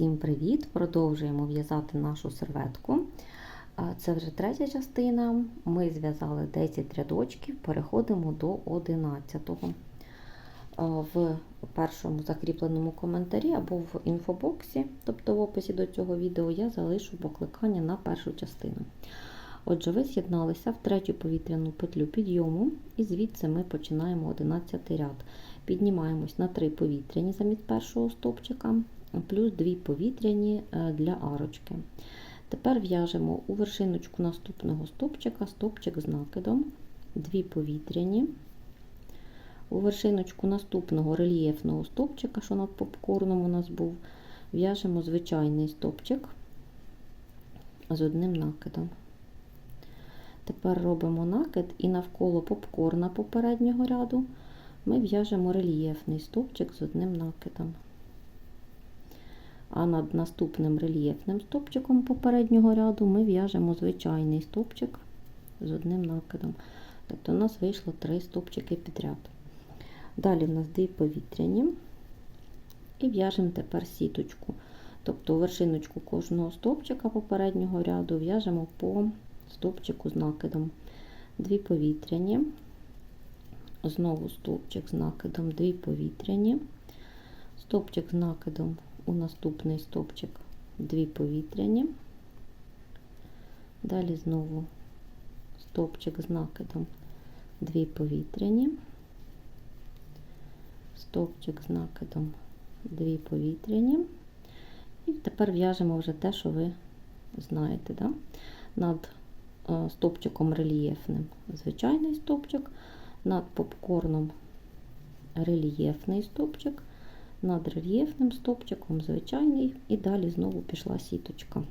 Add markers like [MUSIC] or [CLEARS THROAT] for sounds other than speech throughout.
Всім привіт! Продовжуємо в'язати нашу серветку. Це вже третя частина. Ми зв'язали 10 рядочків, переходимо до 11-го. В першому закріпленому коментарі або в інфобоксі, тобто в описі до цього відео, я залишу покликання на першу частину. Отже, ви з'єдналися в третю повітряну петлю підйому, і звідси ми починаємо 11 ряд. Піднімаємось на 3 повітряні замість першого стовпчика, плюс 2 повітряні для арочки. Тепер в'яжемо у вершиночку наступного стовпчика стовпчик з накидом, 2 повітряні. У вершиночку наступного рельєфного стовпчика, що над попкорном у нас був, в'яжемо звичайний стовпчик з одним накидом. Тепер робимо накид і навколо попкорна попереднього ряду ми в'яжемо рельєфний стовпчик з одним накидом. А над наступним рельєфним стовпчиком попереднього ряду ми в'яжемо звичайний стовпчик з одним накидом. Тобто у нас вийшло 3 стовпчики підряд. Далі в нас дві повітряні і в'яжемо тепер сіточку. Тобто вершиночку кожного стовпчика попереднього ряду в'яжемо по стовпчику з накидом. Дві повітряні, знову стовпчик з накидом, дві повітряні, стовпчик з накидом у наступний стовпчик, дві повітряні, далі знову стовпчик з накидом, дві повітряні, стовпчик з накидом, дві повітряні. І тепер в'яжемо вже те, що ви знаєте. Да? Над стовпчиком рельєфним звичайний стовпчик, над попкорном рельєфний стовпчик, над рельєфним стовпчиком звичайний, і далі знову пішла сіточка.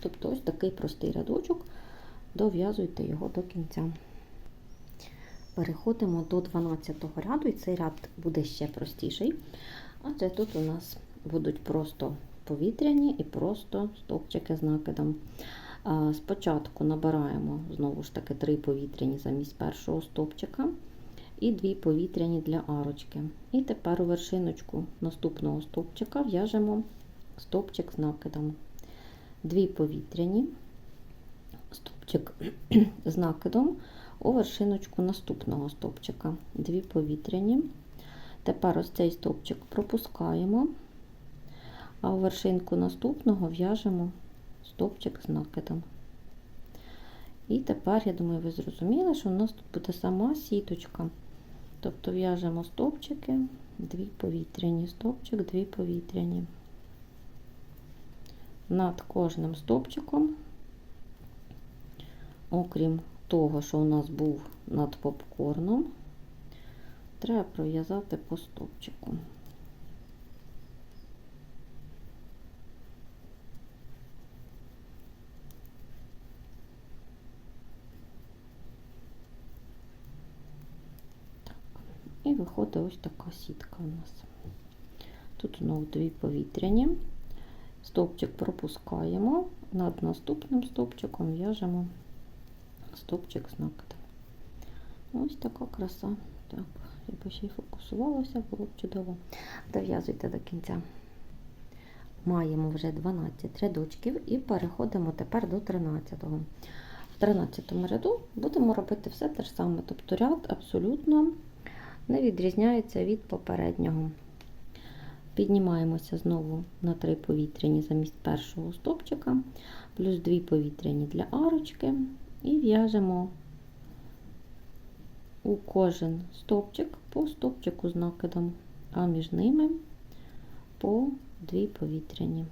Тобто ось такий простий рядочок, дов'язуйте його до кінця. Переходимо до 12 го ряду, і цей ряд буде ще простіший, адже тут у нас будуть просто повітряні і просто стовпчики з накидом. Спочатку набираємо знову ж таки 3 повітряні замість першого стовпчика і 2 повітряні для арочки. І тепер у вершиночку наступного стовпчика в'яжемо стовпчик з накидом. 2 повітряні, стовпчик [CLEARS THROAT] з накидом у вершиночку наступного стовпчика. 2 повітряні. Тепер ось цей стовпчик пропускаємо, а у вершинку наступного в'яжемо стовпчик з накидом. І тепер, я думаю, ви зрозуміли, що у нас тут буде сама сіточка. Тобто в'яжемо стовпчики, дві повітряні, стовпчик, дві повітряні. Над кожним стовпчиком, окрім того, що у нас був над попкорном, треба пров'язати по стовпчику. Виходить ось така сітка у нас. Тут знову дві повітряні, стовпчик пропускаємо, над наступним стовпчиком в'яжемо стовпчик з накидом. Ось така краса. Так, якби ще й фокусувалося, було б чудово. Дов'язуйте до кінця. Маємо вже 12 рядочків і переходимо тепер до 13-го. В 13 ряду будемо робити все те ж саме, тобто ряд абсолютно не відрізняється від попереднього. Піднімаємося знову на 3 повітряні замість першого стовпчика, плюс 2 повітряні для арочки, і в'яжемо у кожен стовпчик по стовпчику з накидом, а між ними по 2 повітряні.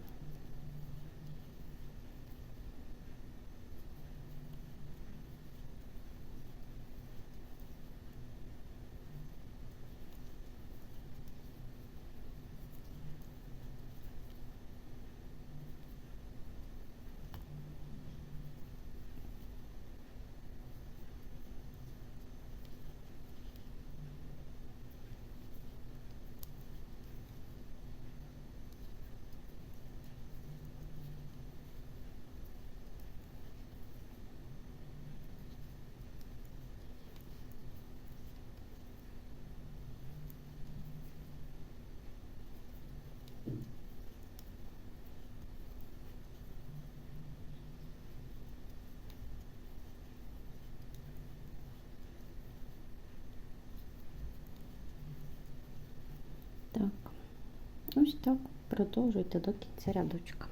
Ось так, продовжуйте до кінця рядочка.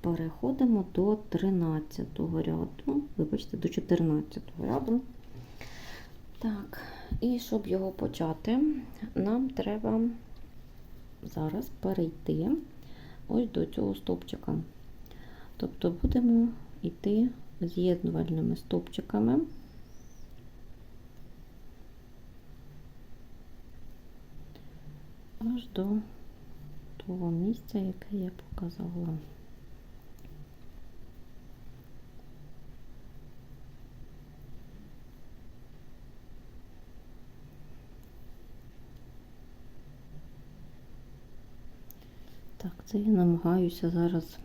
Переходимо до 13 ряду, вибачте, до 14 ряду. Так, і щоб його почати, нам треба зараз перейти ось до цього стовпчика. Тобто будемо йти з'єднувальними стовпчиками. Аж до того місця, яке я показала. Так, це я намагаюся зараз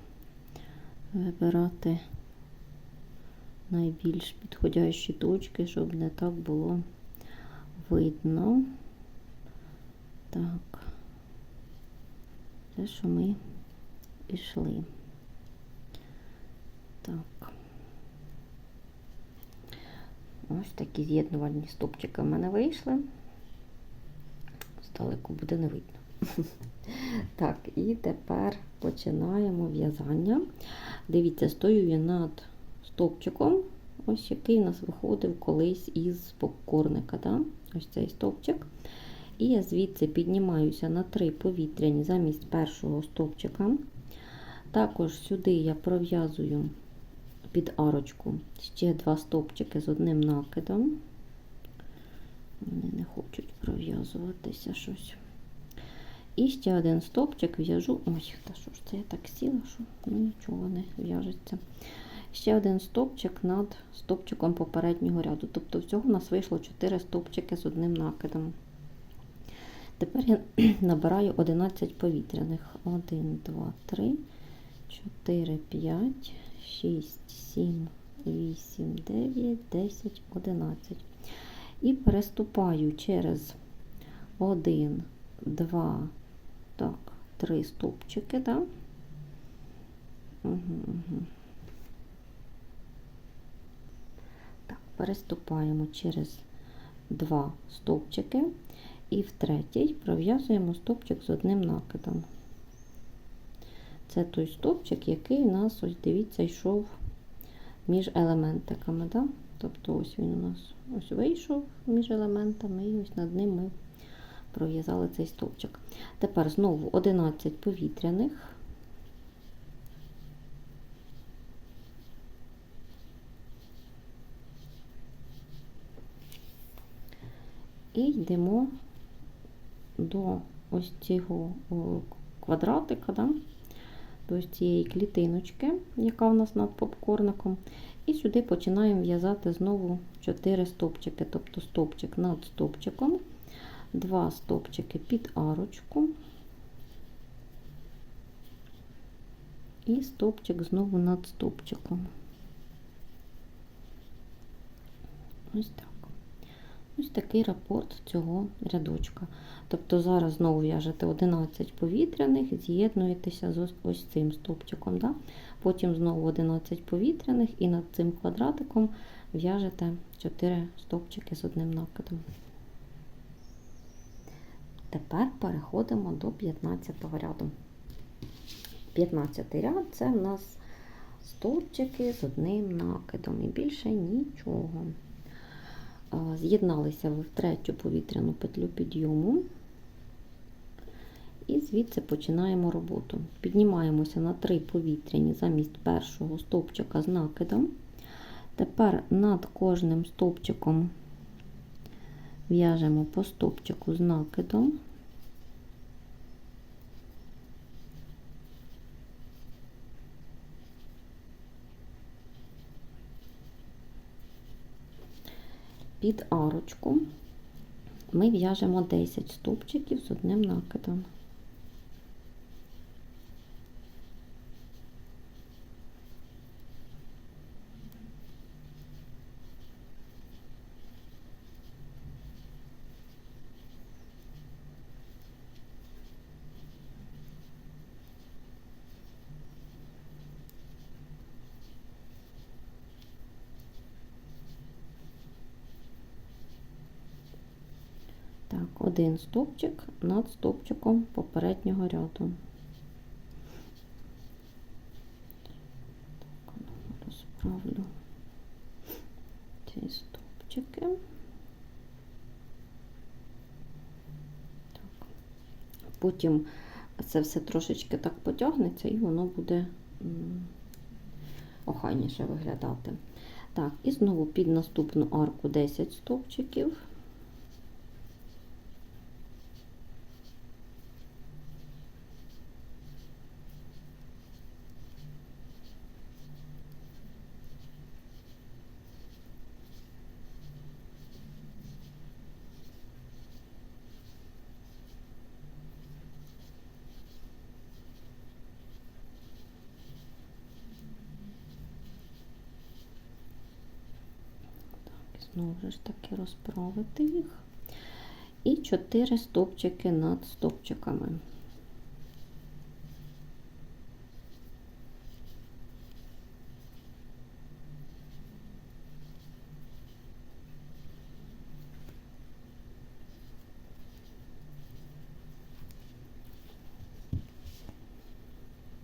вибирати найбільш підходящі точки, щоб не так було видно. Так, те, що ми пішли. Так. Ось такі з'єднувальні стопчики в мене вийшли. Здалеку буде не видно. [LAUGHS] Так, і тепер починаємо в'язання. Дивіться, стою я над стовпчиком, ось який у нас виходив колись із попкорника. Да? Ось цей стовпчик. І я звідси піднімаюся на три повітряні замість першого стовпчика. Також сюди я пров'язую під арочку ще два стовпчики з одним накидом. Вони не хочуть пров'язуватися щось. І ще один стовпчик в'яжу. Ой, та що ж це я так сіла, що ну, нічого не в'яжеться. Ще один стовпчик над стовпчиком попереднього ряду. Тобто всього у нас вийшло 4 стовпчики з одним накидом. Тепер я [CLEARS THROAT] набираю 11 повітряних. 1, 2, 3, 4, 5, 6, 7, 8, 9, 10, 11. І переступаю через 1, 2, так, 3 стовпчики, да? Угу, угу. Так, переступаємо через 2 стовпчики. І в третій пров'язуємо стовпчик з одним накидом. Це той стовпчик, який у нас, ось дивіться, йшов між елементиками. Да? Тобто ось він у нас ось вийшов між елементами, і ось над ним ми пров'язали цей стовпчик. Тепер знову 11 повітряних. І йдемо до ось цього квадратика, да? до ось цієї клітиночки, яка у нас над попкорником. І сюди починаємо в'язати знову 4 стовпчики, тобто стовпчик над стовпчиком, 2 стовпчики під арочку. І стовпчик знову над стовпчиком. Ось так. Ось такий рапорт цього рядочка. Тобто зараз знову в'яжете 11 повітряних, з'єднуєтеся з ось цим стовпчиком. Да? Потім знову 11 повітряних і над цим квадратиком в'яжете 4 стовпчики з одним накидом. Тепер переходимо до 15 ряду. 15 ряд це в нас стовпчики з одним накидом і більше нічого з'єдналися ви в третю повітряну петлю підйому. І звідси починаємо роботу. Піднімаємося на три повітряні замість першого стовпчика з накидом. Тепер над кожним стовпчиком в'яжемо по стовпчику з накидом. Під арочку ми в'яжемо 10 стовпчиків з одним накидом. Один стовпчик над стовпчиком попереднього ряду. Так, ну, розправлю ці стовпчики. Так. Потім це все трошечки так потягнеться і воно буде охайніше виглядати. Так, і знову під наступну арку 10 стовпчиків. Знову ж таки розправити їх. І 4 стовпчики над стовпчиками.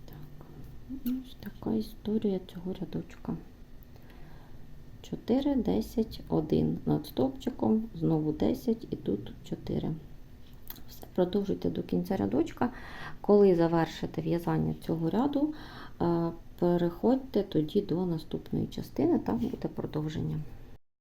Так, ось така історія цього рядочка. 4, 10, 1 над стовпчиком, знову 10 і тут 4. Все, продовжуйте до кінця рядочка. Коли завершите в'язання цього ряду, е, переходьте тоді до наступної частини, там буде продовження.